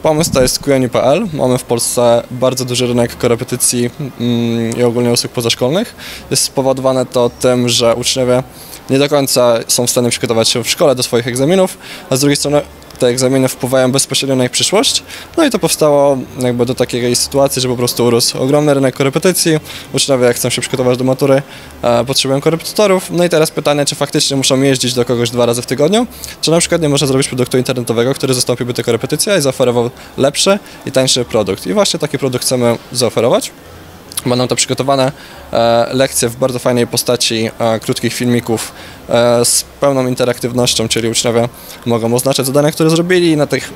pomysł to jest QNI.pl. Mamy w Polsce bardzo duży rynek korepetycji mm, i ogólnie usług pozaszkolnych. Jest spowodowane to tym, że uczniowie nie do końca są w stanie przygotować się w szkole do swoich egzaminów, a z drugiej strony te egzaminy wpływają bezpośrednio na ich przyszłość. No i to powstało jakby do takiej sytuacji, że po prostu urósł ogromny rynek korepetycji. Uczniowie jak chcą się przygotować do matury, e, potrzebują korepetytorów. No i teraz pytanie, czy faktycznie muszą jeździć do kogoś dwa razy w tygodniu, czy na przykład nie można zrobić produktu internetowego, który zastąpiłby te korepetycje i zaoferował lepszy i tańszy produkt. I właśnie taki produkt chcemy zaoferować. Będą to przygotowane e, lekcje w bardzo fajnej postaci e, krótkich filmików e, z pełną interaktywnością, czyli uczniowie mogą oznaczać zadania, które zrobili na tych,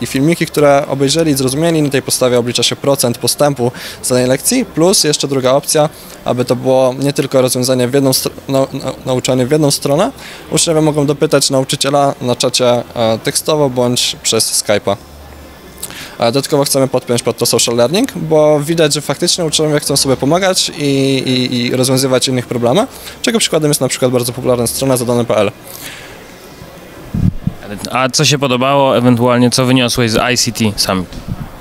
i filmiki, które obejrzeli zrozumieli. Na tej podstawie oblicza się procent postępu z danej lekcji, plus jeszcze druga opcja, aby to było nie tylko rozwiązanie w jedną nau- nau- nauczanie w jedną stronę. Uczniowie mogą dopytać nauczyciela na czacie tekstowo bądź przez Skype'a. A Dodatkowo chcemy podpiąć pod to social learning, bo widać, że faktycznie uczniowie chcą sobie pomagać i, i, i rozwiązywać innych problemy, czego przykładem jest na przykład bardzo popularna strona zadane.pl. A co się podobało, ewentualnie co wyniosłeś z ICT Summit?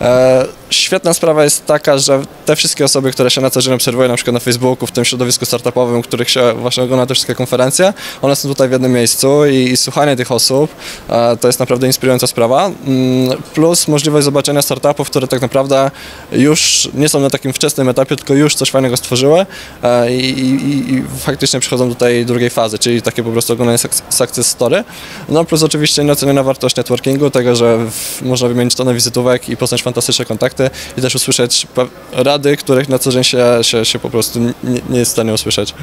E, świetna sprawa jest taka, że te wszystkie osoby, które się na co dzień obserwują, na przykład na Facebooku, w tym środowisku startupowym, których się właśnie ogląda te wszystkie konferencje, one są tutaj w jednym miejscu i, i słuchanie tych osób e, to jest naprawdę inspirująca sprawa. Mm, Plus możliwość zobaczenia startupów, które tak naprawdę już nie są na takim wczesnym etapie, tylko już coś fajnego stworzyły e, i, i, i faktycznie przychodzą do tej drugiej fazy, czyli takie po prostu oglądanie suc- success story. No plus oczywiście nieoceniona wartość networkingu, tego, że w, można wymienić tonę wizytówek i poznać fantastyczne kontakty i też usłyszeć rady, których na co dzień się, się, się po prostu nie, nie jest w stanie usłyszeć.